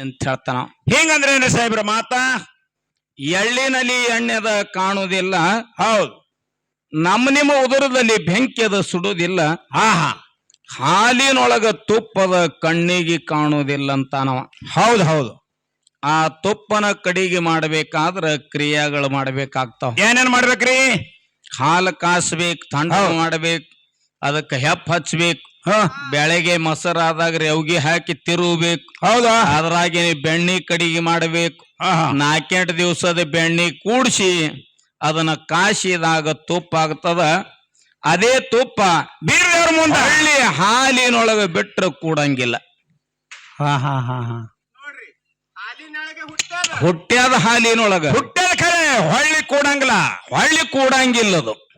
ಅಂತ ಹೇಳ್ತಾನ. ಹಿಂಗಂದ್ರೇನ್ರಿ ಸಾಹೇಬ್ರ ಮಾತ? ಎಳ್ಳಿನಲ್ಲಿ ಎಣ್ಣೆದ ಕಾಣುವುದಿಲ್ಲ. ಹೌದು. ನಮ್ಮ ನಿಮ್ಮ ಉದರದಲ್ಲಿ ಬೆಂಕಿಯದ ಸುಡುವುದಿಲ್ಲ. ಆಹಾ. ಹಾಲಿನೊಳಗ ತುಪ್ಪದ ಕಣ್ಣಿಗೆ ಕಾಣುವುದಿಲ್ಲ ಅಂತಾನವ. ಹೌದು ಹೌದು. ಆ ತುಪ್ಪನ ಕಡಿಗೆ ಮಾಡ್ಬೇಕಾದ್ರ ಕ್ರಿಯೆಗಳು ಮಾಡಬೇಕಾಗ್ತಾವ. ಏನೇನ್ ಮಾಡ್ಬೇಕ್ರಿ? ಹಾಲು ಕಾಸ್ಬೇಕು ತಂಡ. ಮಾಡ್ಬೇಕು ಅದಕ್ಕೆ ಹೆಪ್ಪ ಹಚ್ಬೇಕು. ಹ. ಬೆಳಗ್ಗೆ ಮೊಸರಾದಾಗ ರೆವ್ಗಿ ಹಾಕಿ ತಿರುಗಬೇಕು. ಹೌದಾ? ಅದ್ರಾಗೆ ಬೆಣ್ಣಿ ಕಡಿಗೆ ಮಾಡಬೇಕು. ಹಾ ಹಾ ನಾಲ್ಕೆಂಟು ದಿವಸದ ಬೆಣ್ಣಿ ಕೂಡಿಸಿ ಅದನ್ನ ಕಾಸಿದಾಗ ತುಪ್ಪ ಆಗ್ತದ. ಅದೇ ತುಪ್ಪ ಬೇರೆಯವ್ರ ಮುಂದೆ ಹಳ್ಳಿ ಹಾಲಿನೊಳಗೆ ಬಿಟ್ಟರೆ ಕೂಡಂಗಿಲ್ಲ. ಹಾ ಹಾ ಹಾ ಹಾ. ಹುಟ್ಟ್ಯಾದ. ಹಾಲಿನೊಳಗ. ಹುಟ್ಟದ ಕರೆ ಹೊಳ್ಳಿ ಕೂಡಂಗಿಲ್ಲ. ಹಳ್ಳಿ ಕೂಡಂಗಿಲ್ಲದು.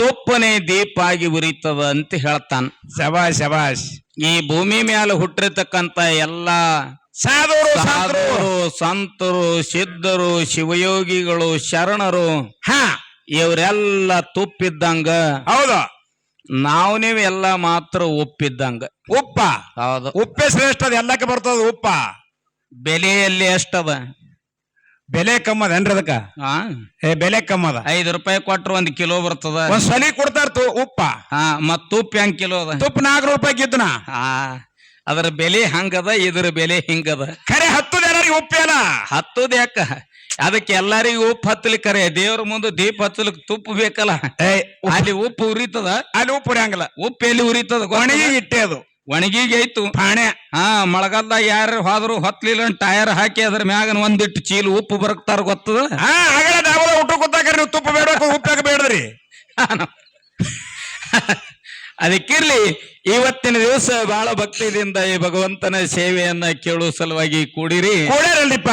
ತುಪ್ಪನೇ ದೀಪ ಆಗಿ ಉರಿತದ ಅಂತ ಹೇಳ್ತಾನ. ಶಬಾಷ್ ಶಬಾಷ್. ಈ ಭೂಮಿ ಮೇಲೆ ಹುಟ್ಟಿರ್ತಕ್ಕಂತ ಎಲ್ಲಾ ಸಾಧುರು ಸಾಧುರು. ಸಂತರು ಸಿದ್ಧರು ಶಿವಯೋಗಿಗಳು ಶರಣರು. ಹ. ಇವರೆಲ್ಲ ತುಪ್ಪಿದ್ದಂಗ. ಹೌದು. ನಾವು ನೀವು ಎಲ್ಲ ಮಾತ್ರ ಉಪ್ಪಿದ್ದಂಗ. ಉಪ್ಪ. ಹೌದು. ಉಪ್ಪೆ ಶ್ರೇಷ್ಠ ಎಲ್ಲಕ್ಕೆ ಬರ್ತದ ಉಪ್ಪ. ಬೆಲೆಯಲ್ಲಿ ಎಷ್ಟದ? ಬೆಲೆ ಕಮ್ಮದೇನ್ರಿ ಅದಕ್ಕ? ಆ? ಏ ಬೆಲೆ ಕಮ್ಮದ. ಐದು ರೂಪಾಯಿ ಕೊಟ್ರ ಒಂದ್ ಕಿಲೋ ಬರ್ತದ. ಒಂದ್ ಸಲಿ ಕೊಡ್ತಾರ ಉಪ್ಪ. ಹಾ ಮತ್ ತುಪ್ಪ ಹೆಂಗ್ ಕಿಲೋ ಅದ? ತುಪ್ಪ ನಾಲ್ಕು ರೂಪಾಯಿ ಗಿದ್ದನ ಅದ್ರ ಅದರ ಬೆಲೆ ಹಂಗದ ಇದ್ರ ಬೆಲೆ ಹಿಂಗದ. ಖರೆ ಹತ್ತು ಜನರಿಗೆ ಉಪ್ಪೇನ ಹತ್ತದ ಯಾಕ? ಅದಕ್ಕೆ ಎಲ್ಲರಿಗೂ ಉಪ್ಪು ಕರೆ ದೇವ್ರ ಮುಂದೆ ದೀಪ ಹತ್ತಲಿಕ್ ತುಪ್ಪ ಬೇಕಲ್ಲ. ಅಲ್ಲಿ ಉಪ್ಪು ಉರಿತದ. ಅಲ್ಲಿ ಉಪ್ಪು ಉರಿಯಂಗಿಲ್ಲ ಉಪ್ಪು ಎಲ್ಲಿ ಉರಿತದ ಒಣಗಿ ಇಟ್ಟೆ ಅದು. ಒಣಗಿಗೆ ಐತು ಪಾಣೆ. ಹಾ ಮಳೆಗಾಲದಾಗ ಯಾರು ಹೋದ್ರು ಹೊತ್ಲಿಲ್ಲ ಟೈರ್ ಹಾಕಿ ಅದ್ರ ಮ್ಯಾಗ ಒಂದಿಟ್ಟು ಚೀಲ ಉಪ್ಪು ಬರಕ್ತಾರ ಗೊತ್ತದ? ಹಾ ಆಗಲೇ ನಾವು ಊಟ ಗೊತ್ತಾಕ್ರಿ ನೀವು ತುಪ್ಪ ಬೇಡ ಉಪ್ಪಾಗ ಬೇಡದ್ರಿ? ಅದಕ್ಕಿರ್ಲಿ ಇವತ್ತಿನ ದಿವಸ ಬಹಳ ಭಕ್ತಿಯಿಂದ ಈ ಭಗವಂತನ ಸೇವೆಯನ್ನ ಕೇಳುವ ಸಲುವಾಗಿ ಕೂಡಿರಿ. ಕೂಡಿರಲ್ಲಿಪ್ಪ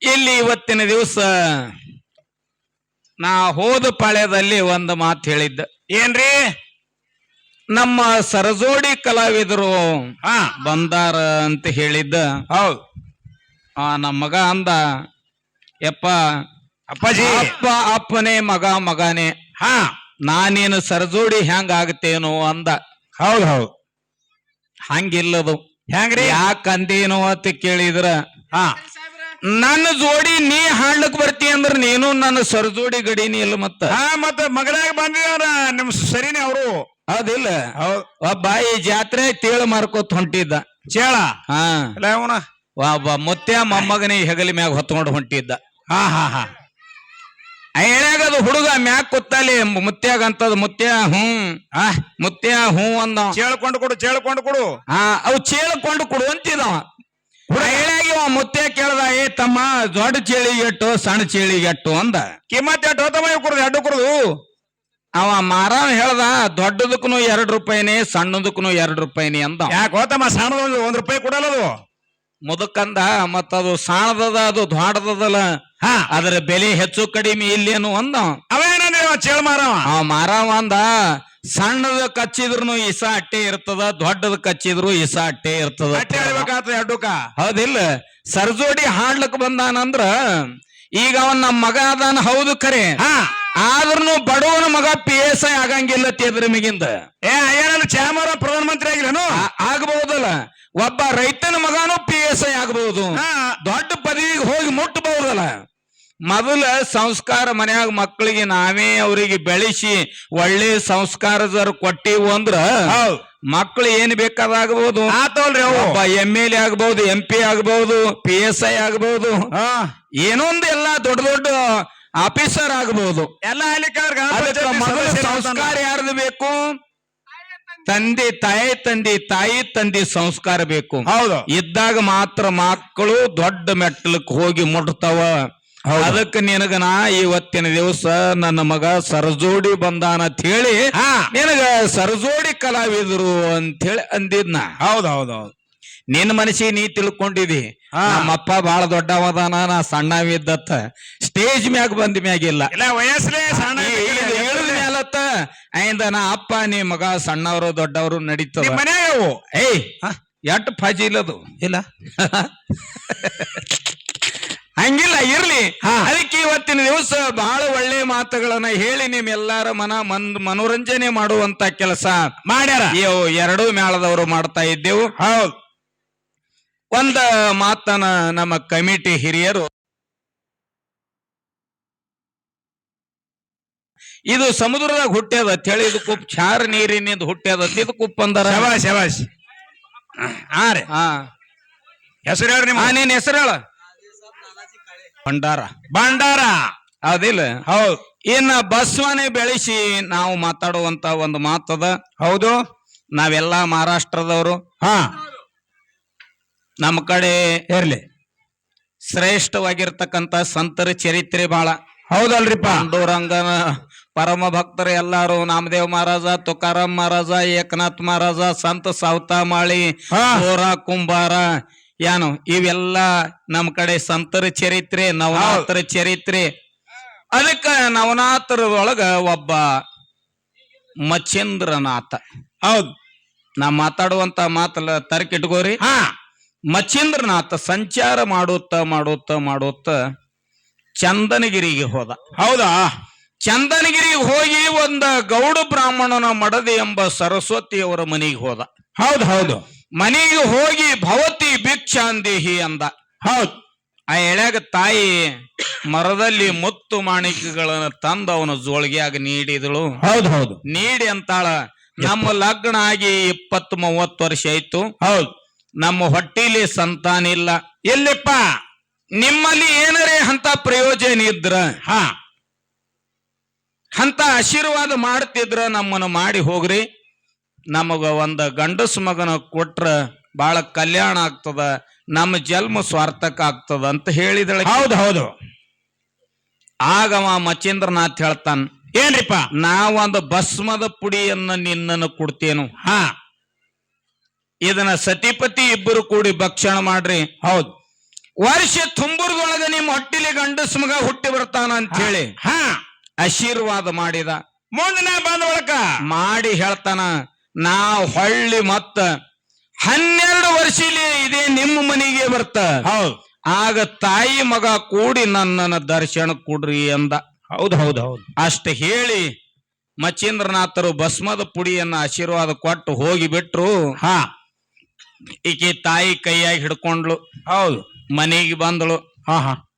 ಇಲ್ಲಿ ಇವತ್ತಿನ ದಿವಸ ನಾ ಹೋದ ಪಾಳ್ಯದಲ್ಲಿ ಒಂದು ಮಾತು ಹೇಳಿದ್ದ. ಏನ್ರಿ? ನಮ್ಮ ಸರಜೋಡಿ ಕಲಾವಿದರು ಹಾ. ಬಂದಾರ ಅಂತ ಹೇಳಿದ್ದ. ಹೌದು. ಆ ನಮ್ಮ ಮಗ ಅಂದ ಯಪ್ಪ ಅಪ್ಪಾಜಿ. ಅಪ್ಪ ಅಪ್ಪನೇ ಮಗ ಮಗನೇ ಹಾ. ನಾನೇನು ಸರಜೋಡಿ ಹೆಂಗ ಆಗತ್ತೇನೋ ಅಂದ. ಹೌದು ಹೌದು. ಹಂಗಿಲ್ಲದು. ಹೆಂಗ್ರಿ ಯಾಕಂದೇನೋ ಅಂತ ಕೇಳಿದ್ರ. ಹಾ. ನನ್ನ ಜೋಡಿ ನೀ ಹಾಡ್ಲಕ್ ಬರ್ತಿ ಅಂದ್ರ ನೀನು ನನ್ನ ಸರಜೋಡಿ ಗಡಿನಿ ಇಲ್ಲ ಮತ್ತ. ಹಾ ಮತ್ತ ಮಗನಾಗ ಬಂದಿದ್ರ ನಿಮ್ ಸರಿನೇ ಅವರು. ಹೌದಿಲ್ಲ. ಹೌದು ಒಬ್ಬ ಈ ಜಾತ್ರೆ ತೇಳು ಮಾರ್ಕೋತ್ ಹೊಂಟಿದ್ದ. ಚೇಳ? ಹಾ. ಇಲ್ಲ ಅವನ? ಒಬ್ಬ ಮುತ್ಯ ಮೊಮ್ಮಗನಿ ಹೆಗಲಿ ಮ್ಯಾಗ ಹೊತ್ಕೊಂಡು ಹೊಂಟಿದ್ದ. ಹಾ ಹಾ ಹಾ. ಅದು ಹುಡುಗ ಮ್ಯಾಕ್ ಕೂತಲ್ಲಿ ಮುತ್ಯಾಗ ಅಂತದ ಮುತ್ಯ ಹ್ಞೂ. ಆ? ಮುತ್ಯ ಹ್ಞೂ ಅಂದ ಚೇಳ್ಕೊಂಡು ಕೊಡು ಚೇಳ್ಕೊಂಡು ಕೊಡು. ಹಾ ಅವು ಚೇಳ್ಕೊಂಡು ಕೊಡು ಅಂತಿದವ. ಅವ ಮುತ್ಯ ಕೇಳ್ದ ಏ ತಮ್ಮ ದೊಡ್ಡ ಚೇಳಿಗೆಟ್ಟು ಸಣ್ಣ ಚೇಳಿಗೆಟ್ಟು ಅಂದ. ಕಿಮ್ಮತ್ ಎಷ್ಟು ಹೋತಮ್ಮ ಇವ್ ಕುಡ್ದು ಎರಡು ಕುಡ್ದು? ಅವ ಮಾರಾವ್ ಹೇಳ್ದ ದೊಡ್ಡದಕ್ಕೂ ಎರಡು ರೂಪಾಯಿನೇ ಸಣ್ಣದಕ್ಕೂ ಎರಡು ರೂಪಾಯಿನಿ ಅಂದ. ಯಾಕೆ ಹೋತಮ್ಮ ಸಣ್ಣದೊಂದು ಒಂದ್ ರೂಪಾಯಿ ಕೊಡಲ್ಲ ಅದು? ಮತ್ತ ಮತ್ತದು ಸಾಣದದ ಅದು ದೊಡ್ಡದಲ್ಲ ಹಾ. ಅದರ ಬೆಲೆ ಹೆಚ್ಚು ಕಡಿಮೆ ಇಲ್ಲೇನು ಅಂದ. ಅವೇನಂದ್ರೆ ಚೇಳ ಚೇಳ್ ಮಾರವ? ಆ ಮಾರವ ಅಂದ ಸಣ್ಣದ ಕಚ್ಚಿದ್ರು ಇಸ ಅಟ್ಟೆ ಇರ್ತದ ದೊಡ್ಡದ ಕಚ್ಚಿದ್ರು ಇಸ ಅಟ್ಟೆ ಇರ್ತದ ಅಟ್ಟೆ ಹೌದಿಲ್ಲ. ಸರ್ಜೋಡಿ ಹಾಡ್ಲಕ್ ಬಂದಾನಂದ್ರ ಈಗ ಅವನ್ ನಮ್ಮ ಮಗ ಅದಾನ ಹೌದು ಕರೆ ಆದ್ರೂ ಬಡವನ ಮಗ ಪಿ ಎಸ್ ಐ ಆಗಂಗಿಲ್ಲ ತೇದ್ರ ಮಿಗಿಂದ ಏ ಏನಲ್ಲ ಚಾಮರ ಪ್ರಧಾನ ಮಂತ್ರಿ ಆಗಿಲ್ಲನು ಆಗಬಹುದಲ್ಲ. ಒಬ್ಬ ರೈತನ ಮಗನು ಪಿ ಎಸ್ ಐ ಆಗಬಹುದು. ದೊಡ್ಡ ಪದವಿಗೆ ಹೋಗಿ ಮುಟ್ಟಬಹುದಲ್ಲ. ಮೊದಲ ಸಂಸ್ಕಾರ ಮನೆಯಾಗ ಮಕ್ಕಳಿಗೆ ನಾವೇ ಅವರಿಗೆ ಬೆಳೆಸಿ ಒಳ್ಳೆ ಸಂಸ್ಕಾರ ಕೊಟ್ಟಿವು ಅಂದ್ರ ಮಕ್ಕಳು ಏನ್ ಬೇಕಾದಾಗಬಹುದು? ಆತವಲ್ರಿ ಒಬ್ಬ ಎಂ ಎಲ್ ಎ ಆಗಬಹುದು ಎಂ ಪಿ ಆಗಬಹುದು ಪಿ ಎಸ್ ಐ ಆಗಬಹುದು ಏನೊಂದು ಎಲ್ಲ ದೊಡ್ಡ ದೊಡ್ಡ ಆಫೀಸರ್ ಆಗಬಹುದು ಎಲ್ಲ ಸಂಸ್ಕಾರ ಯಾರ್ದು ಬೇಕು? ತಂದೆ ತಾಯಿ ತಂದೆ ತಾಯಿ ತಂದೆ ಸಂಸ್ಕಾರ ಬೇಕು. ಹೌದು. ಇದ್ದಾಗ ಮಾತ್ರ ಮಕ್ಕಳು ದೊಡ್ಡ ಮೆಟ್ಟಲಕ್ಕೆ ಹೋಗಿ ಮುಟ್ತಾವ. ಅದಕ್ಕೆ ನಿನಗ ನಾ ಇವತ್ತಿನ ದಿವಸ ನನ್ನ ಮಗ ಸರಜೋಡಿ ಬಂದಾನ ಅಂತ ಹೇಳಿ ನಿನಗ ಸರಜೋಡಿ ಕಲಾವಿದರು ಅಂತ ಹೇಳಿ ಅಂದಿದ್ನ. ಹೌದು ಹೌದು ಹೌದು. ನಿನ್ನ ಮನಸ್ಸಿಗೆ ನೀ ತಿಳ್ಕೊಂಡಿದಿ. ನಮ್ಮಪ್ಪ ಬಹಳ ದೊಡ್ಡವದಾನ ನಾ ಸಣ್ಣವಿದ್ದತ್ತ. ಸ್ಟೇಜ್ ಮ್ಯಾಗ ಬಂದ ಮ್ಯಾಗಿಲ್ಲ ಇಲ್ಲ. ವಯಸ್ಸಲೇ ಸಣ್ಣ ನಾ ಅಪ್ಪ ನೀ ಮಗ ಸಣ್ಣವರು ದೊಡ್ಡವರು ನಡೀತದ. ಏಯ್ ಎಟ್ ಫಾಜಿ ಇಲ್ಲದು ಇಲ್ಲ. ಹಂಗಿಲ್ಲ ಇರ್ಲಿ. ಹಾ. ಅದಕ್ಕೆ ಇವತ್ತಿನ ದಿವಸ ಬಹಳ ಒಳ್ಳೆ ಮಾತುಗಳನ್ನ ಹೇಳಿ ನಿಮ್ಮೆಲ್ಲರ ಮನ ಮನ್ ಮನೋರಂಜನೆ ಮಾಡುವಂತ ಕೆಲಸ ಮಾಡ್ಯಾರ. ಎರಡೂ ಮೇಳದವರು ಮಾಡ್ತಾ ಇದ್ದೆವು. ಹೌದು. ಒಂದ ಮಾತನ ನಮ್ಮ ಕಮಿಟಿ ಹಿರಿಯರು. ಇದು ಸಮುದ್ರದಾಗ ಹುಟ್ಟ್ಯದ ಅಂತ ಹೇಳಿ ಇದು ಕುಪ್ ಚಾರ ನೀರಿನಿಂದ ಹುಟ್ಟ್ಯದ ಅಂತ ಇದು ಕುಪ್ ಅಂದರ. ಶಬಾಷ್ ಹಾ ರೀ. ಹಾ. ಹೆಸರು ಹೇಳ್ರಿ ನಿಮ್ಮ. ನಿನ್ ಹೆಸರು ಹೇಳ. ಭಂಡಾರ. ಭಂಡಾರ! ಅದಿಲ್ಲ. ಹೌದು. ಇನ್ನ ಬಸವನೆ ಬೆಳೆಸಿ ನಾವು ಮಾತಾಡುವಂತ ಒಂದು ಮಾತದ ಹೌದು? ನಾವೆಲ್ಲಾ ಮಹಾರಾಷ್ಟ್ರದವರು. ಹಾ. ನಮ್ಮ ಕಡೆ ಇರ್ಲಿ. ಶ್ರೇಷ್ಠವಾಗಿರ್ತಕ್ಕಂತ ಸಂತರ ಚರಿತ್ರೆ ಬಹಳ ಹೌದಲ್ರಿಪ್ಪ. ಪಾಂಡುರಂಗನ ಪರಮ ಭಕ್ತರು ಎಲ್ಲಾರು ನಾಮದೇವ್ ಮಹಾರಾಜ ತುಕಾರಾಮ್ ಮಹಾರಾಜ ಏಕನಾಥ್ ಮಹಾರಾಜ ಸಂತ ಸಾವತಾಮಾಳಿ ಹಾ. ಗೋರ ಕುಂಬಾರ ಏನು ಇವೆಲ್ಲ ನಮ್ಮ ಕಡೆ ಸಂತರ ಚರಿತ್ರೆ ನವನಾಥರ ಚರಿತ್ರೆ. ಅದಕ್ಕ ನವನಾಥರದೊಳಗ ಒಬ್ಬ ಮಚೇಂದ್ರನಾಥ ಹೌದು. ನಾ ಮಾತಾಡುವಂತ ಮಾತಲ್ಲ ತರಕಿಟ್ಕೋರಿ. ಹಾ. ಮಚೇಂದ್ರನಾಥ ಸಂಚಾರ ಮಾಡುತ್ತ ಮಾಡುತ್ತ ಮಾಡುತ್ತ ಚಂದನಗಿರಿಗೆ ಹೋದ. ಹೌದಾ? ಚಂದನಗಿರಿಗೆ ಹೋಗಿ ಒಂದ ಗೌಡ ಬ್ರಾಹ್ಮಣನ ಮಡದಿ ಎಂಬ ಸರಸ್ವತಿಯವರ ಮನೆಗೆ ಹೋದ. ಹೌದು ಹೌದು. ಮನೆಗೆ ಹೋಗಿ ಭವತಿ ಭಿಕ್ಷಾಂದೇಹಿ ಅಂದ. ಹೌದು. ಆ ಎಳ್ಯಾಗ ತಾಯಿ ಮರದಲ್ಲಿ ಮುತ್ತು ಮಾಣಿಕೆಗಳನ್ನ ತಂದು ಅವನ ಜೋಳಿಗೆಯಾಗ ನೀಡಿದಳು. ಹೌದು ಹೌದು. ನೀಡಿ ಅಂತಾಳ ನಮ್ಮ ಲಗ್ನ ಆಗಿ ಇಪ್ಪತ್ತು ಮೂವತ್ತು ವರ್ಷ ಆಯ್ತು. ಹೌದು. ನಮ್ಮ ಹೊಟ್ಟಿಲಿ ಸಂತಾನ ಇಲ್ಲ. ಎಲ್ಲಿಪ್ಪ? ನಿಮ್ಮಲ್ಲಿ ಏನರೇ ಅಂತ ಪ್ರಯೋಜನ ಇದ್ರ ಹಾ. ಅಂತ ಆಶೀರ್ವಾದ ಮಾಡ್ತಿದ್ರ ನಮ್ಮನ್ನು ಮಾಡಿ ಹೋಗ್ರಿ. ನಮಗ ಒಂದ ಗಂಡಸು ಮಗನ ಕೊಟ್ರ ಬಹಳ ಕಲ್ಯಾಣ ಆಗ್ತದ ನಮ್ಮ ಜನ್ಮ ಸ್ವಾರ್ಥಕ ಆಗ್ತದ ಅಂತ ಹೇಳಿದಳ. ಹೌದು ಹೌದು. ಆಗವ ಮಚೇಂದ್ರನಾಥ್ ಹೇಳ್ತಾನ ಏನ್ರಿಪ್ಪ? ನಾ ಒಂದು ಭಸ್ಮದ ಪುಡಿಯನ್ನ ನಿನ್ನನ್ನು ಕೊಡ್ತೇನು. ಹಾ. ಇದನ್ನ ಸತಿಪತಿ ಇಬ್ಬರು ಕೂಡಿ ಭಕ್ಷಣ ಮಾಡ್ರಿ. ಹೌದು. ವರ್ಷ ತುಂಬುರದೊಳಗ ನಿಮ್ಮ ಹೊಟ್ಟಿಲಿ ಗಂಡಸ್ ಮಗ ಹುಟ್ಟಿ ಬರ್ತಾನ ಅಂತ ಹೇಳಿ ಹಾ. ಆಶೀರ್ವಾದ ಮಾಡಿದ. ಮುಂದಿನ ಬಂದ ಒಳಕ. ಮಾಡಿ ಹೇಳ್ತಾನ ನಾ ಹೊಳ್ಳಿ ಮತ್ತ ಹನ್ನೆರಡು ವರ್ಷಲಿ ಇದೇ ನಿಮ್ಮ ಮನೆಗೆ ಬರ್ತ. ಹೌದು. ಆಗ ತಾಯಿ ಮಗ ಕೂಡಿ ನನ್ನನ್ನು ದರ್ಶನ ಕೊಡ್ರಿ ಅಂದ. ಹೌದು ಹೌದು ಹೌದು. ಅಷ್ಟ ಹೇಳಿ ಮಚೇಂದ್ರನಾಥರು ಭಸ್ಮದ ಪುಡಿಯನ್ನ ಆಶೀರ್ವಾದ ಕೊಟ್ಟು ಹೋಗಿ ಬಿಟ್ರು. ಹಾ. ಈಕೆ ತಾಯಿ ಕೈಯಾಗಿ ಹಿಡ್ಕೊಂಡ್ಳು. ಹೌದು. ಮನೆಗೆ ಬಂದಳು. ಹಾ ಹಾ.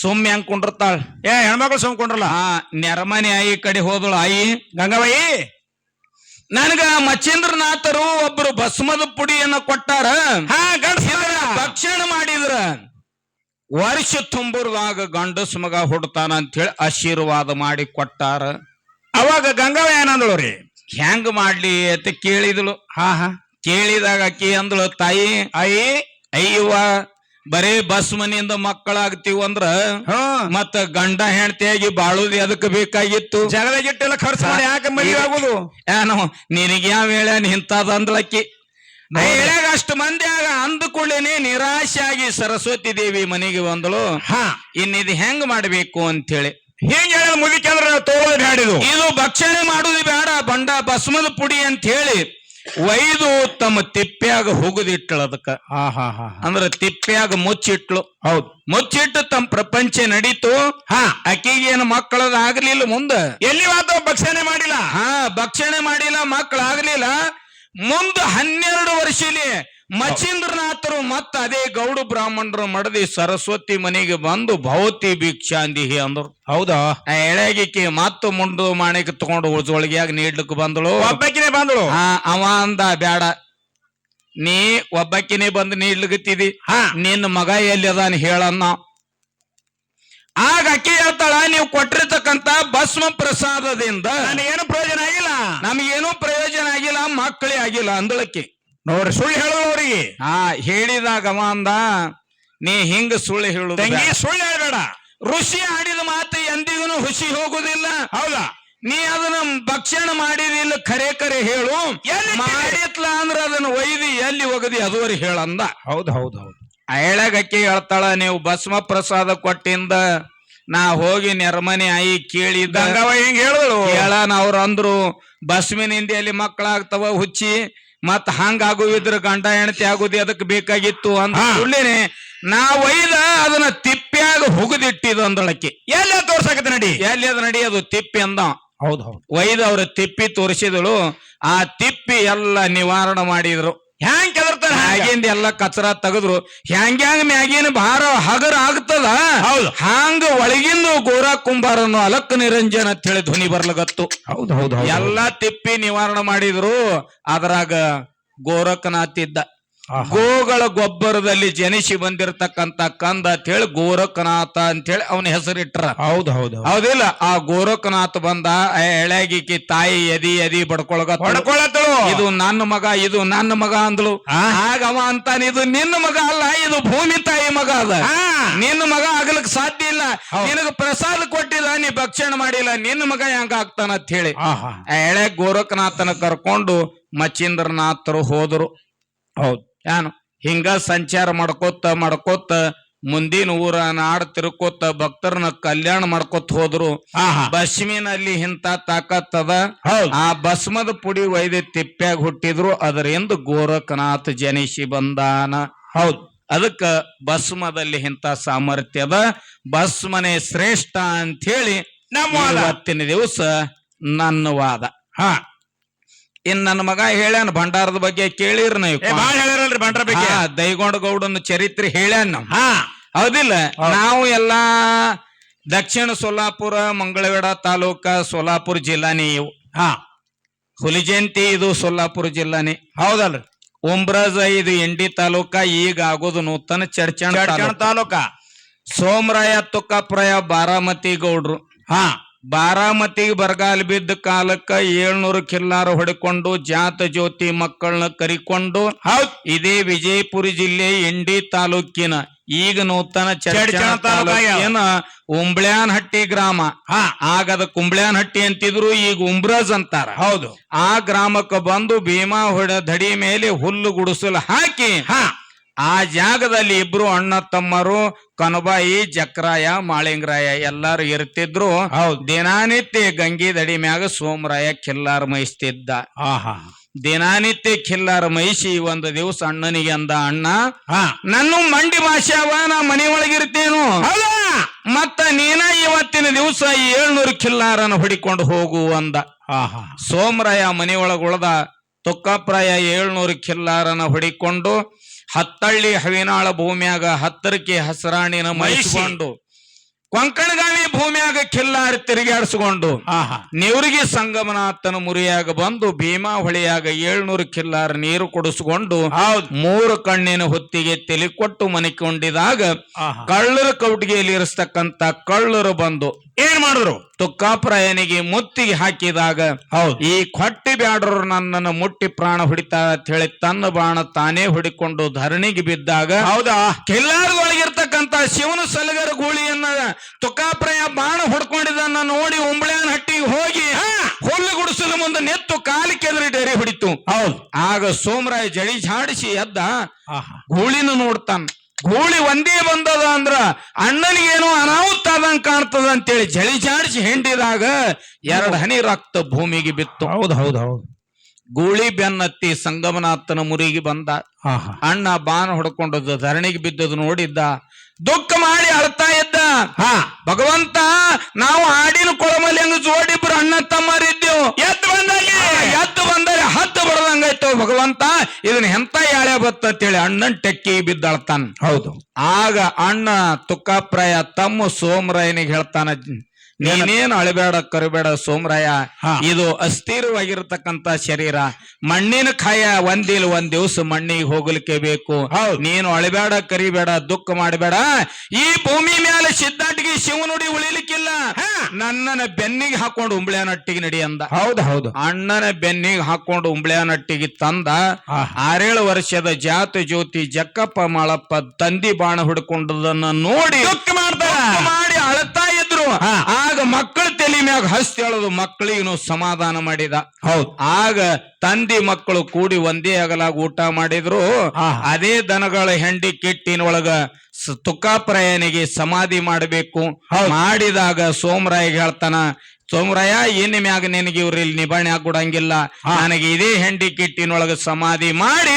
ಸುಮ್ಮನೆ ಹೆಂಗ್ ಕುಂಡಿರ್ತಾಳ? ಏ ಹೆಣ್ಮಕ್ಳು ಸುಮ್ಕೊಂಡ್ರಲ್ಲ ಹಾ ನೆರಮನೆ ಆಯಿ ಕಡೆ ಹೋದಳು. ಆಯಿ. ಗಂಗವಯ್ಯಿ ನನಗ ಮಚೇಂದ್ರನಾಥರು ಒಬ್ರು ಭಸ್ಮದ ಪುಡಿಯನ್ನು ಕೊಟ್ಟಾರ. ಭಕ್ಷಣ ಮಾಡಿದ್ರ. ವರ್ಷ ತುಂಬುರ್ದಾಗ ಗಂಡಸ್ ಮಗ ಹುಡ್ತಾನ ಅಂತ ಹೇಳಿ ಆಶೀರ್ವಾದ ಮಾಡಿ ಕೊಟ್ಟಾರ. ಅವಾಗ ಗಂಗವ ಏನಂದಳು ರೀ? ಹೆಂಗ್ ಮಾಡ್ಲಿ ಅಂತ ಕೇಳಿದಳು ಹಾ ಹಾ. ಕೇಳಿದಾಗ ಅಕ್ಕಿ ಅಂದಳು ತಾಯಿ ಅಯ್ಯ. ಅಯ್ಯವ್ವ ಬರೇ ಬಸ್ ಮನೆಯಿಂದ ಮಕ್ಕಳಾಗ್ತಿವ್ ಅಂದ್ರ ಮತ್ತ ಗಂಡ ಹೆಂಡತಿಯಾಗಿ ಬಾಳುದು ಎದಕ್ ಬೇಕಾಗಿತ್ತು? ಜಗದಾಗಿಟ್ಟೆಲ್ಲ ಖರ್ಚು ಮಾಡಿ ಯಾಕೆ ಮದುವೆ ಆಗುದು? ಏನೋ ನಿನಗೆ ಯಾವ ವೇಳೆ ಇಂಥದ ಅಂದ್ಲಕ್ಕಿ. ಹೇಳ್ಯಾಗ ಅಷ್ಟು ಮಂದಿ ಆಗ ಅಂದುಕೊಳ್ಳೇನೆ ನಿರಾಶೆಯಾಗಿ ಸರಸ್ವತಿ ದೇವಿ ಮನೆಗೆ ಬಂದಳು. ಹಾ. ಇನ್ನಿದು ಹೆಂಗ್ ಮಾಡ್ಬೇಕು ಅಂತೇಳಿ ಹಿಂಗ್ ಹೇಳಿ ಮುದಿಕೆ ಅಂದ್ರೆ ಬ್ಯಾಡಿದು ಇದು ಭಕ್ಷಣೆ ಮಾಡುದು ಬೇಡ ಬಂಡ ಬಸ್ಮದ ಪುಡಿ ಅಂತ ಹೇಳಿ ಒಯ್ದು ತಮ್ಮ ತಿಪ್ಪ್ಯಾಗ ಹೋಗುದಿಟ್ಟಳು ಅದಕ್ಕ. ಹಾ ಹಾ ಹಾ. ಅಂದ್ರ ತಿಪ್ಪ್ಯಾಗ ಮುಚ್ಚಿಟ್ಲು. ಹೌದು. ಮುಚ್ಚಿಟ್ಟು ತಮ್ಮ ಪ್ರಪಂಚ ನಡೀತು. ಹಾ. ಆಕಿಗೆ ಏನು ಮಕ್ಕಳದ ಆಗ್ಲಿಲ್ಲ ಮುಂದ? ಎಲ್ಲಿ ಮಾತು ಭಕ್ಷಣೆ ಮಾಡಿಲ್ಲ. ಹಾ ಭಕ್ಷಣೆ ಮಾಡಿಲ್ಲ ಮಕ್ಕಳಾಗ್ಲಿಲ್ಲ ಮುಂದ ಹನ್ನೆರಡು ವರ್ಷಲಿ ಮಚೀಂದ್ರನಾಥರು ಮತ್ತ ಅದೇ ಗೌಡ ಬ್ರಾಹ್ಮಣರು ಮಡದಿ ಸರಸ್ವತಿ ಮನೆಗೆ ಬಂದು ಭವತಿ ಭಿಕ್ಷಾಂದಿಹಿ ಅಂದ್ರು. ಹೌದಾ? ಎಳೆಗಿಕ್ಕೆ ಮತ್ತ ಮುಂಡು ಮಾಣಿಕ ತಗೊಂಡು ಉಳ್ಸೊಳಗ್ಯಾಗ ನೀಡ್ಲಿಕ್ಕೆ ಬಂದಳು. ಒಬ್ಬಕ್ಕಿನ ಬಂದಳು? ಅವ ಅಂದ ಬೇಡ ನೀ ಒಬ್ಬಕ್ಕಿನೇ ಬಂದು ನೀಡ್ಲಿಕ್ಕಿದಿ ಹಾ. ನಿನ್ನ ಮಗ ಎಲ್ಲಿ ಅದಾನ ಹೇಳನ್ನ ಆಗ ಅಕ್ಕಿ ಹೇಳ್ತಾಳ ನೀವು ಕೊಟ್ಟಿರ್ತಕ್ಕಂತ ಭಸ್ಮ ಪ್ರಸಾದದಿಂದ ನನಗೇನು ಪ್ರಯೋಜನ ಆಗಿಲ್ಲ? ನಮ್ಗೇನು ಪ್ರಯೋಜನ ಆಗಿಲ್ಲ ಮಕ್ಕಳೇ ಆಗಿಲ್ಲ ಅಂದಳಕ್ಕೆ. ನೋಡ್ರಿ ಸುಳ್ಳು ಹೇಳೋದು ಅವ್ರಿಗೆ. ಹಾ ಹೇಳಿದಾಗ ಅಂದ ನೀ ಹಿಂಗ ಸುಳ್ಳು ಹೇಳು ತಂಗಿ ಸುಳ್ಳು ಹೇಳಬೇಡ. ಋಷಿ ಆಡಿದ ಮಾತು ಎಂದಿಗೂ ಹುಸಿ ಹೋಗುದಿಲ್ಲ. ಹೌದಾ? ನೀ ಅದನ್ನ ಭಕ್ಷಣ ಮಾಡಿದಿಲ್ಲ ಖರೆ ಕರೆ ಹೇಳು. ಎಲ್ಲಿ ಮಾಡಿತ್ಲ ಅಂದ್ರ ಅದನ್ನ ಒಯ್ದಿ ಎಲ್ಲಿ ಒಗದಿ ಅದುವರೆ ಹೇಳಂದ ಹೌದು ಹೌದು ಹೌದು. ಅಕ್ಕಿ ಹೇಳ್ತಾಳ ನೀವು ಭಸ್ಮ ಪ್ರಸಾದ ಕೊಟ್ಟಿಂದ ನಾ ಹೋಗಿ ನೆರಮನೆ ಆಯಿ ಕೇಳಿದ್ದ. ಹೇಳ ಹಿಂಗ್ ಹೇಳಿದಳು. ಕೇಳನ ಅವ್ರ ಅಂದ್ರು ಭಸ್ಮಿನಿಂದಿಯಲ್ಲಿ ಮಕ್ಕಳಾಗ್ತವ ಹುಚ್ಚಿ? ಮತ್ ಹಂಗಾಗುವಿದ್ರ ಗಂಡ ಹೆಂಡತಿ ಆಗುದಿ ಅದಕ್ಕೆ ಬೇಕಾಗಿತ್ತು ಅಂತ ಹೇಳಿನಿ ನಾ ಒಯ್ದ ಅದನ್ನ ತಿಪ್ಪ್ಯಾಗ ಹುಗುದಿಟ್ಟಿದ ಅಂದಳಕ್ಕೆ ಎಲ್ಲಿ ತೋರ್ಸಕತ್ತ ನಡಿ? ಎಲ್ಲಿ ಅದ ನಡಿ? ಅದು ತಿಪ್ಪಿ ಅಂದ. ಹೌದು ಹೌದು. ಒಯ್ದ ಅವ್ರ ತಿಪ್ಪಿ ತೋರಿಸಿದಳು. ಆ ತಿಪ್ಪಿ ಎಲ್ಲ ನಿವಾರಣೆ ಮಾಡಿದ್ರು. ಹ್ಯಾಂಗ್ ಕೆದರ್ತಾರ ಮ್ಯಾಗಿಂದ ಎಲ್ಲ ಕಚರ ತೆಗೆದ್ರು. ಹ್ಯಾಂಗ್ಯಾಂಗ್ ಹ್ಯಾಂಗ್ ಮ್ಯಾಗಿನ ಭಾರ ಹಗರ ಆಗ್ತದ? ಹೌದು. ಹಾಂಗ ಒಳಗಿಂದ ಗೋರ ಕುಂಬಾರನು ಅಲಕ್ ನಿರಂಜನ ಅಂತ ಹೇಳಿ ಧ್ವನಿ ಬರ್ಲಗತ್ತು. ಹೌದು ಹೌದು ಎಲ್ಲಾ ತಿಪ್ಪಿ ನಿವಾರಣೆ ಮಾಡಿದ್ರು. ಅದ್ರಾಗ ಗೋರಕನಾಥ್ ಇದ್ದ ಗೋಗಳ ಗೊಬ್ಬರದಲ್ಲಿ ಜನಿಸಿ ಬಂದಿರತಕ್ಕಂತ ಕಂದ ಅಂತ ಹೇಳಿ ಗೋರಖನಾಥ ಅಂತ ಹೇಳಿ ಅವನ ಹೆಸರಿಟ್ರ ಹೌದು ಹೌದು ಹೌದಿಲ್ಲ? ಆ ಗೋರಖನಾಥ್ ಬಂದ ಎಳೆಗಿಕ್ಕಿ ತಾಯಿ ಎದಿ ಎದಿ ಬಡ್ಕೊಳಗ ಇದು ನನ್ನ ಮಗ ಇದು ನನ್ನ ಮಗ ಅಂದ್ಳು? ಆಗ ಅವ ಅಂತಾನ ಇದು ನಿನ್ನ ಮಗ ಅಲ್ಲ ಇದು ಭೂಮಿ ತಾಯಿ ಮಗ ಅದ. ನಿನ್ನ ಮಗ ಆಗ್ಲಿಕ್ ಸಾಧ್ಯ ಇಲ್ಲ. ನಿನಗ ಪ್ರಸಾದ ಕೊಟ್ಟಿಲ್ಲ ನೀ ಭಕ್ಷಣ ಮಾಡಿಲ್ಲ ನಿನ್ನ ಮಗ ಹೆಂಗ ಆಗ್ತಾನ ಅಂತ ಹೇಳಿ. ಎಳೆ ಗೋರಖನಾಥನ ಕರ್ಕೊಂಡು ಮಚೀಂದ್ರನಾಥರು ಹೋದ್ರು. ಹೌದು. ಏನು ಹಿಂಗ ಸಂಚಾರ ಮಾಡ್ಕೋತ ಮಾಡ್ಕೋತ ಮುಂದಿನ ಊರ ನಾಡ್ ತಿರ್ಕೋತ ಭಕ್ತರನ್ನ ಕಲ್ಯಾಣ ಮಾಡ್ಕೋತ ಹೋದ್ರು. ಬಸ್ಮಿನಲ್ಲಿ ಭಸ್ಮಿನಲ್ಲಿ ಇಂತ ತಾಕತ್ತದ ಹೌದು. ಆ ಬಸ್ಮದ ಪುಡಿ ಒಯ್ದು ತಿಪ್ಪ್ಯಾಗ ಹುಟ್ಟಿದ್ರು. ಅದರಿಂದ ಗೋರಖನಾಥ್ ಜನಿಸಿ ಬಂದಾನ. ಹೌದು. ಅದಕ್ಕ ಭಸ್ಮದಲ್ಲಿ ಸಾಮರ್ಥ್ಯ ಸಾಮರ್ಥ್ಯದ ಬಸ್ಮನೆ ಶ್ರೇಷ್ಠ ಅಂತ ಹೇಳಿ ನಮ್ಮ ಹತ್ತಿನ ಇವತ್ತಿನ ದಿವಸ ನನ್ನ ವಾದ ಹಾ. ಇನ್ ನನ್ನ ಮಗ ಹೇಳ್ಯಾನ ಭಂಡಾರದ ಬಗ್ಗೆ ಕೇಳಿರ್ ನೀವು. ಭಂಡಾರ ಹೇಳಿರಲ್ರಿ ಭಂಡಾರ ಬಗ್ಗೆ. ದೈಗೊಂಡ ಗೌಡನ ಚರಿತ್ರೆ ಹೇಳ್ಯಾನ ಹಾ. ಹೌದಿಲ್ಲ? ನಾವು ಎಲ್ಲಾ ದಕ್ಷಿಣ ಸೋಲಾಪುರ ಮಂಗಳವೇಡ ತಾಲೂಕ ಸೋಲಾಪುರ ಜಿಲ್ಲಾನೇ ಇವು. ಹಾ. ಹುಲಿಜಯಂತಿ ಇದು ಸೋಲಾಪುರ ಜಿಲ್ಲಾನೇ ಹೌದಲ್ರಿ. ಉಮ್ರಜ ಇದು ಎಂಡಿ ತಾಲೂಕ ಈಗ ಆಗೋದು ನೂತನ ಚರ್ಚಣ ತಾಲೂಕ. ಸೋಮರಾಯ ತುಕ್ಕಪ್ರಾಯ ಬಾರಾಮತಿ ಗೌಡ್ರು. ಹಾ. ಬಾರಾಮತಿಗೆ ಬರಗಾಲ ಬಿದ್ದ ಕಾಲಕ್ಕ ಏಳ್ನೂರು ಕಿಲ್ಲಾರ ಹೊಡೆಕೊಂಡು ಜಾತ ಜ್ಯೋತಿ ಮಕ್ಕಳನ್ನ ಕರಿಕೊಂಡು ಹೌದ್. ಇದೇ ವಿಜಯಪುರ ಜಿಲ್ಲೆ ಎಂಡಿ ತಾಲೂಕಿನ ಈಗ ನೂತನ? ತಾಲೂಕಿನ ಉಂಬ್ಳ್ಯಾನಹಟ್ಟಿ ಗ್ರಾಮ. ಹಾ. ಆಗದ ಕುಂಬ್ಳ್ಯಾನಹಟ್ಟಿ ಅಂತಿದ್ರು ಈಗ ಉಂಬ್ರಜ್ ಅಂತಾರ. ಹೌದು. ಆ ಗ್ರಾಮಕ್ಕೆ ಬಂದು ಭೀಮಾ ಹೊಡ ದಡಿ ಮೇಲೆ ಹುಲ್ಲು ಗುಡಿಸಲು ಹಾಕಿ ಹಾ. ಆ ಜಾಗದಲ್ಲಿ ಇಬ್ರು ಅಣ್ಣ ತಮ್ಮರು ಕನಬಾಯಿ ಜಕ್ರಾಯ ಮಾಳಿಂಗರಾಯ ಎಲ್ಲಾರು ಇರ್ತಿದ್ರು. ಹೌದು. ದಿನಾನಿತ್ಯ ಗಂಗಿ ದಡಿ ಮ್ಯಾಗ ಸೋಮರಾಯ ಕಿಲ್ಲಾರ ಮೈಸ್ತಿದ್ದ ಆಹಾ. ದಿನಾನಿತ್ಯ ಕಿಲ್ಲಾರ ಮೈಸಿ ಒಂದು ದಿವಸ ಅಣ್ಣನಿಗೆ ಅಂದ ಅಣ್ಣ ಹಾ. ನನ್ನ ಮಂಡಿ ಭಾಷೆ ಅವ ನಾ ಮನೆ ಒಳಗಿರ್ತೇನು ಹೌದಾ? ಮತ್ತ ನೀನ ಇವತ್ತಿನ ದಿವಸ ಏಳ್ನೂರು ಕಿಲ್ಲಾರನ ಹೊಡಿಕೊಂಡು ಹೋಗು ಅಂದ. ಆಹಾ. ಸೋಮರಾಯ ಮನೆಯೊಳಗ ಉಳ್ದ ತುಕ್ಕಪ್ರಾಯ ಏಳ್ನೂರು ಕಿಲ್ಲಾರನ ಹೊಡಿಕೊಂಡು ಹತ್ತಳ್ಳಿ ಹವಿನಾಳ ಭೂಮಿಯಾಗ ಹತ್ತರಕ್ಕೆ ಹಸರಾಣಿನ ಮೈಸ್ಕೊಂಡು ಕೊಂಕಣಗಾಳಿ ಭೂಮಿಯಾಗ ಕಿಲ್ಲಾರ್ ತಿರುಗಾಡಿಸಿಕೊಂಡು ನೆವರಿಗೆ ಸಂಗಮನಾಥನ ಮುರಿಯಾಗ ಬಂದು ಭೀಮಾ ಹೊಳೆಯಾಗ ಏಳ್ನೂರು ಕಿಲ್ಲಾರ ನೀರು ಕೊಡಿಸಿಕೊಂಡು ಮೂರು ಕಣ್ಣಿನ ಹೊತ್ತಿಗೆ ತೆಲಿಕೊಟ್ಟು ಮನಿಕೊಂಡಿದಾಗ ಕಳ್ಳರ ಕೌಟಿಗೆಯಲ್ಲಿ ಇರಿಸ್ತಕ್ಕಂತ ಕಳ್ಳರು ಬಂದು ಏನ್ ಮಾಡಿದ್ರು? ತುಕ್ಕಾಪ್ರಾಯನಿಗೆ ಮುತ್ತಿಗೆ ಹಾಕಿದಾಗ ಹೌದು. ಈ ಕೊಟ್ಟಿ ಬ್ಯಾಡ್ರು ನನ್ನನ್ನು ಮುಟ್ಟಿ ಪ್ರಾಣ ಹೊಡಿತಾರ ಅಂತ ಹೇಳಿ ತನ್ನ ಬಾಣ ತಾನೇ ಹೊಡಿಕೊಂಡು ಧರಣಿಗೆ ಬಿದ್ದಾಗ ಹೌದಾ? ಕೆಲ್ಲಾರದೊಳಗಿರ್ತಕ್ಕಂತ ಶಿವನ ಸಲಗರ ಗೂಳಿಯನ್ನ ತುಕ್ಕಾಪ್ರಾಯ ಬಾಣ ಹೊಡ್ಕೊಂಡಿದ್ದನ್ನ ನೋಡಿ ಉಂಬಳನ ಹಟ್ಟಿಗೆ ಹೋಗಿ ಹುಲ್ಲು ಗುಡಿಸಲು ಮುಂದೆ ನೆತ್ತು ಕಾಲಿ ಕೆದರಿ ಡೇರಿ ಹೊಡಿತು. ಹೌದು. ಆಗ ಸೋಮರಾಯ ಜಳಿ ಝಾಡಿಸಿ ಎದ್ದ ಗೂಳಿನ ನೋಡ್ತಾನ. ಗೂಳಿ ಒಂದೇ ಬಂದದ ಅಂದ್ರ ಅಣ್ಣನಿಗೇನೋ ಅನಾಹುತ ಆದಂಗ ಕಾಣ್ತದ ಅಂತೇಳಿ ಜಳಿ ಜಾಡಿಸಿ ಹೆಂಡಿದಾಗ ಎರಡು ಹನಿ ರಕ್ತ ಭೂಮಿಗೆ ಬಿತ್ತು. ಹೌದು ಹೌದು ಹೌದು. ಗೂಳಿ ಬೆನ್ನತ್ತಿ ಸಂಗಮನಾಥನ ಮುರಿಗೆ ಬಂದ. ಅಣ್ಣ ಬಾನ ಹೊಡ್ಕೊಂಡದ ಧರಣಿಗೆ ಬಿದ್ದದ್ ನೋಡಿದ್ದ. ದುಃಖ ಮಾಡಿ ಅಳ್ತಾ ಇದ್ದ. ಹಾ. ಭಗವಂತ ನಾವು ಆಡಿನ ಕೊಳಮಲ್ಲಿ ಹಂಗ ಜೋಡಿಬ್ರು ಅಣ್ಣ ತಮ್ಮರಿದ್ದೆವು ಎದ್ದು ಬಂದಲ್ಲಿ ಎದ್ದು ಬಂದರೆ ಹತ್ತು ಬಡದಂಗಾಯ್ತು ಭಗವಂತ ಇದನ್ನ ಎಂತ ಯಾಳೆ ಬತ್ತ ಅಂತೇಳಿ ಅಣ್ಣನ್ ಟೆಕ್ಕಿ ಬಿದ್ದಾಳ್ತಾನ. ಹೌದು. ಆಗ ಅಣ್ಣ ತುಕ್ಕಾಪ್ರಾಯ ತಮ್ಮ ಸೋಮರಾಯನಿಗೆ ಹೇಳ್ತಾನ ನೀನೇನು ಅಳಬೇಡ ಕರಿಬೇಡ ಸೋಮರಾಯ ಇದು ಅಸ್ಥಿರವಾಗಿರತಕ್ಕಂತ ಶರೀರ. ಮಣ್ಣಿನ ಕಾಯ ಒಂದಿಲ್ ಒಂದ್ ದಿವಸ ಮಣ್ಣಿಗೆ ಹೋಗಲಿಕ್ಕೆ ಬೇಕು. ನೀನು ಅಳಬೇಡ ಕರಿಬೇಡ ದುಃಖ ಮಾಡಬೇಡ. ಈ ಭೂಮಿ ಮೇಲೆ ಸಿದ್ಧಾಟಿಗೆ ಶಿವನುಡಿ ಉಳಿಲಿಕ್ಕಿಲ್ಲ. ನನ್ನನ ಬೆನ್ನಿಗೆ ಹಾಕೊಂಡು ಉಂಬ್ಳ್ಯಾನಟ್ಟಿಗೆ ನಡಿ ಅಂದ. ಹೌದು ಹೌದು. ಅಣ್ಣನ ಬೆನ್ನಿಗೆ ಹಾಕೊಂಡು ಉಂಬ್ಳ್ಯಾನಟ್ಟಿಗೆ ತಂದ. ಆಹಾ. ಆರೇಳು ವರ್ಷದ ಜಾತ ಜ್ಯೋತಿ ಜಕ್ಕಪ್ಪ ಮಾಳಪ್ಪ ತಂದಿ ಬಾಣ ಹುಡ್ಕೊಂಡದನ್ನ ನೋಡಿ ಮಾಡಿ ಅಳ್ತಾ. ಆಗ ಮಕ್ಕಳ ತಲೆ ಮ್ಯಾಗ ಹಸ್ತಿ ಹೇಳೋದು ಮಕ್ಕಳಿಗೂ ಸಮಾಧಾನ ಮಾಡಿದ. ಹೌದು. ಆಗ ತಂದಿ ಮಕ್ಕಳು ಕೂಡಿ ಒಂದೇ ಅಗಲಾಗ ಊಟ ಮಾಡಿದ್ರು. ಅದೇ ದನಗಳ ಹೆಂಡಿ ಕಿಟ್ಟಿನೊಳಗ ಸ- ತುಕ್ಕಾಪ್ರಾಯನಿಗೆ ಸಮಾಧಿ ಮಾಡಬೇಕು. ಮಾಡಿದಾಗ ಸೋಮರಾಯಿಗೆ ಹೇಳ್ತಾನ ಸೋಮರಾಯ ಇನ್ನು ಮ್ಯಾಗ ನಿನಗೆ ಇವ್ರ ಇಲ್ಲಿ ನಿಭಾಣೆ ಆಗ್ಬಿಡಂಗಿಲ್ಲ ನನಗೆ ಇದೇ ಹೆಂಡಿ ಕಿಟ್ಟಿನೊಳಗ ಸಮಾಧಿ ಮಾಡಿ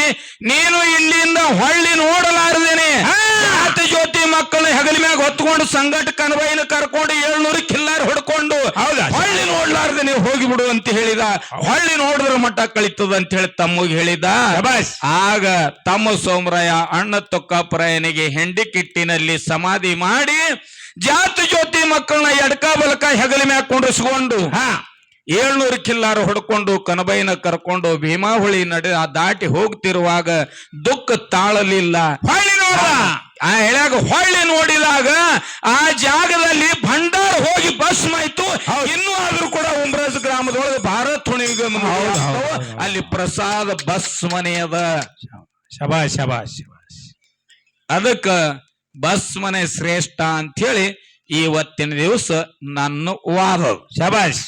ನೀನು ಇಲ್ಲಿಂದ ಹೊಳ್ಳಿ ನೋಡಲಾರದೇನೆ ಜಾತಿ ಜ್ಯೋತಿ ಮಕ್ಕಳು ಹೆಗಲ ಮ್ಯಾಗ ಹೊತ್ಕೊಂಡು ಸಂಘಟ ಕನಬೈನ ಕರ್ಕೊಂಡು ಏಳ್ನೂರು ಕಿಲ್ಲಾರ್ ಹೊಡ್ಕೊಂಡು ಹಳ್ಳಿ ನೋಡ್ಲಾರ್ದೆ ನೀವು ಹೋಗಿಬಿಡು ಅಂತ ಹೇಳಿದ. ಹೊಳ್ಳಿ ನೋಡಿದ್ರ ಮಟ್ಟ ಕಳಿತದ ಅಂತ ಹೇಳಿ ತಮ್ಮಗೆ ಹೇಳಿದ. ಆಗ ತಮ್ಮ ಸೋಮರಾಯ ಅಣ್ಣ ತೊಕ್ಕಾಪರಾಯನಿಗೆ ಹೆಂಡಿ ಕಿಟ್ಟಿನಲ್ಲಿ ಸಮಾಧಿ ಮಾಡಿ ಜಾತಿ ಜ್ಯೋತಿ ಮಕ್ಕಳನ್ನ ಎಡ್ಕ ಬಲಕ ಹೆಗಲ ಮ್ಯಾಕ್ ಕುಂಡ್ರಿಸ್ಕೊಂಡು ಹಾ. ಏಳ್ನೂರು ಕಿಲ್ಲಾರು ಹೊಡ್ಕೊಂಡು ಕನಬೈನ ಕರ್ಕೊಂಡು ಭೀಮಾಹುಳಿ ನಡೆ ಆ ದಾಟಿ ಹೋಗ್ತಿರುವಾಗ ದುಃಖ ತಾಳಲಿಲ್ಲ. ಹೊಳ್ಳಿ ನೋಡಿದಾಗ ಆ ಜಾಗದಲ್ಲಿ ಭಂಡಾರ ಹೋಗಿ ಭಸ್ಮ ಆಯ್ತು ಇನ್ನೂ ಆದ್ರೂ ಕೂಡ ಉಮ್ರಾಜ್ ಗ್ರಾಮದೊಳಗೆ ಭಾರತ್ ಹುಣಿಗೆ. ಅಲ್ಲಿ ಪ್ರಸಾದ ಭಸ್ಮನೆ ಅದ. ಶಬಾ ಶಬಾ ಶಬಾಷ್. ಅದಕ್ಕ ಭಸ್ಮನೆ ಶ್ರೇಷ್ಠ ಅಂತ ಹೇಳಿ ಇವತ್ತಿನ ದಿವಸ ನನ್ನ ವಾದ ಶಬಾಷ್.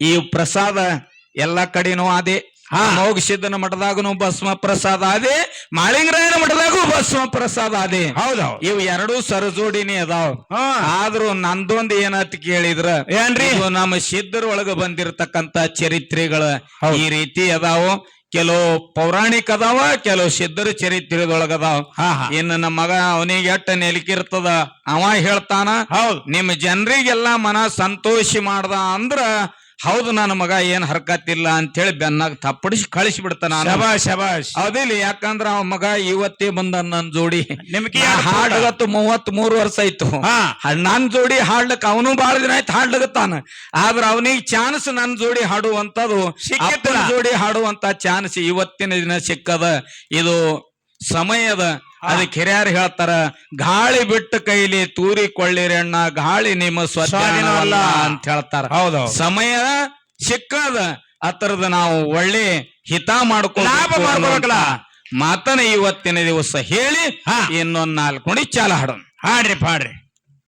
ಈ ಪ್ರಸಾದ ಎಲ್ಲ ಕಡೆನೂ ಅದೇ. ಮೋಗಸಿದ್ದನ ಮಠದಾಗನು ಭಸ್ಮ ಪ್ರಸಾದ ಅದೇ ಮಾಳಿಂಗರಾಯನ ಮಠದಾಗೂ ಭಸ್ಮ ಪ್ರಸಾದ ಅದೇ ಹೌದೌದು. ಇವ್ ಎರಡೂ ಸರಜೋಡಿನಿ ಅದಾವ. ಆದ್ರೂ ನಂದೊಂದ್ ಏನತ್ ಕೇಳಿದ್ರ ಏನ್ರಿ? ನಮ್ಮ ಸಿದ್ಧರ ಒಳಗ ಬಂದಿರತಕ್ಕಂತ ಚರಿತ್ರೆಗಳ ಹೌದು. ಈ ರೀತಿ ಅದಾವ. ಕೆಲವು ಪೌರಾಣಿಕ ಅದಾವ ಕೆಲವು ಸಿದ್ಧರ ಚರಿತ್ರೆದೊಳಗ ಅದಾವ ಇನ್ನು ನಮ್ಮ ಮಗ ಅವನಿಗೆ ಎಟ್ಟ ನೆಲಕಿರ್ತದ ಅವ ಹೇಳ್ತಾನ ಹೌದು. ನಿಮ್ಮ ಜನರಿಗೆಲ್ಲ ಮನ ಸಂತೋಷಿ ಮಾಡ್ದ ಅಂದ್ರ ಹೌದು ನನ್ನ ಮಗ ಏನ್ ಹರ್ಕತ್ತಿಲ್ಲ ಅಂತ ಹೇಳಿ ಬೆನ್ನಾಗ ತಪ್ಪಡಿಸಿ ಕಳಿಸಿ ಬಿಡ್ತಾನ ಶಬಾಷ್ ಶಬಾಷ್. ಹೌದಿಲ್ಲ ಯಾಕಂದ್ರ ಅವ ಮಗ ಇವತ್ತೇ ಬಂದ ನನ್ ಜೋಡಿ. ನಿಮ್ಗೆ ಹಾಡ್ಲಗತ್ತು ಮೂವತ್ ಮೂರು ವರ್ಷ ಆಯ್ತು. ಹಾ. ನನ್ ಜೋಡಿ ಹಾಡ್ಲಕ್ ಅವನು ಬಾಳ ದಿನ ಆಯ್ತು ಹಾಡ್ಲಗತ್ತಾನ ಆದ್ರ ಅವನಿಗೆ ಚಾನ್ಸ್ ನನ್ ಜೋಡಿ ಹಾಡುವಂತದ್ದು ಜೋಡಿ ಹಾಡುವಂತ ಚಾನ್ಸ್ ಇವತ್ತಿನ ದಿನ ಸಿಕ್ಕದ. ಇದು ಸಮಯದ ಅದಕ್ಕೆ ಹಿರಿಯರು ಹೇಳ್ತಾರ ಗಾಳಿ ಬಿಟ್ಟು ಕೈಲಿ ತೂರಿಕೊಳ್ಳಿರಿ ಅಣ್ಣ ಗಾಳಿ ನಿಮ್ಮ ಸ್ವಾಧೀನವಲ್ಲ. ಅಂತ ಹೇಳ್ತಾರ ಹೌದು ಸಮಯ ಸಿಕ್ಕದ ಆ ನಾವು ಒಳ್ಳೆ ಹಿತ ಮಾಡ್ಕೊಂಡು. ಮಾತನ ಇವತ್ತಿನ ದಿವಸ ಹೇಳಿ. ಇನ್ನೊಂದ್ ನಾಲ್ಕು ಚಾಲ ಹಾಡೋಣ ಹಾಡ್ರಿ ಪಾಡ್ರಿ